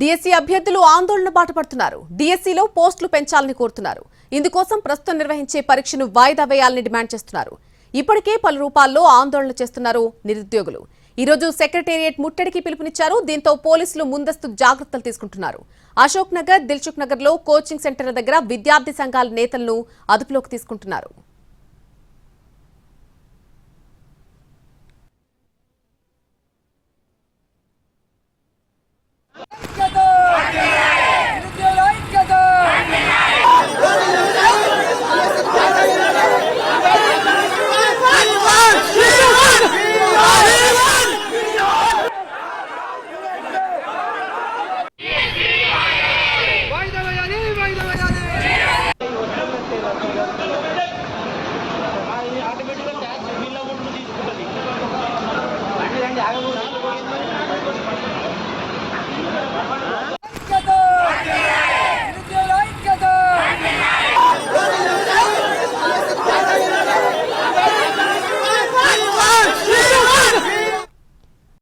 DSC అభ్యర్థులు ఆందోళన బాటపడుతున్నారు డిఎస్సీలో పోస్టులు పెంచాలని కోరుతున్నారు. ఇందుకోసం ప్రస్తుతం నిర్వహించే పరీక్షను వాయిదా వేయాలని డిమాండ్ చేస్తున్నారు. ఇప్పటికే పలు రూపాల్లో ఆందోళన చేస్తున్నారు నిరుద్యోగులు. ఈరోజు సెక్రటేరియట్ ముట్టడికి పిలుపునిచ్చారు. దీంతో పోలీసులు ముందస్తు జాగ్రత్తలు తీసుకుంటున్నారు. అశోక్ నగర్ దిల్చుక్ నగర్లో కోచింగ్ సెంటర్ల దగ్గర విద్యార్థి సంఘాల నేతలను అదుపులోకి తీసుకుంటున్నారు. hagamos nada.